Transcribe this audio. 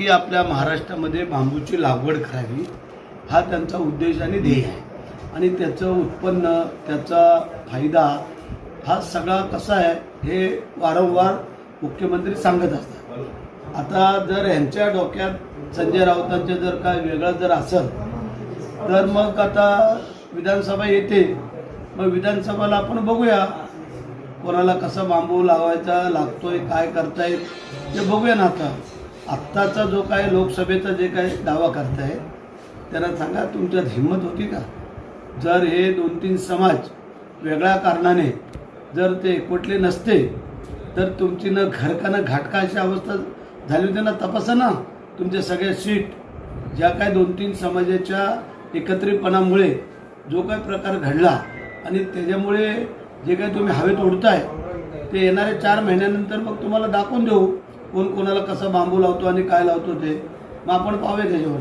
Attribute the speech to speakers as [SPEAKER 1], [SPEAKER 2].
[SPEAKER 1] की आपल्या महाराष्ट्रामध्ये बांबूची लागवड करावी हा त्यांचा उद्देश आणि ध्येय आहे. आणि त्याचं उत्पन्न त्याचा फायदा हा सगळा कसा आहे हे वारंवार मुख्यमंत्री सांगत असतात. आता जर यांच्या डोक्यात संजय राऊतांचे जर काय वेगळं जर असेल तर मग आता विधानसभा येते. मग विधानसभेला आपण बघूया कोणाला कसा बांबू लावायचा लागतोय काय करतायत ते बघूया ना आता. आत्ताचा जो काय लोकसभेचा जे काय दावा करताय त्यांना सांगा तुमच्यात हिंमत होती का? जर हे दोन तीन समाज वेगळ्या कारणाने जर ते एकवटले नसते तर तुमची न घरका न घाटका अशी अवस्था झाली होती ना? तपासा ना तुमच्या सगळ्या सीट ज्या काय दोन तीन समाजाच्या एकत्रितपणामुळे जो काय प्रकार घडला आणि त्याच्यामुळे जे काही तुम्ही हवेत उडताय ते येणाऱ्या चार महिन्यानंतर मग तुम्हाला दाखवून देऊ. कोण कोणाला कसा बांबू लावतो आणि काय लावतो ते मग आपण पाहूया त्याच्यावर.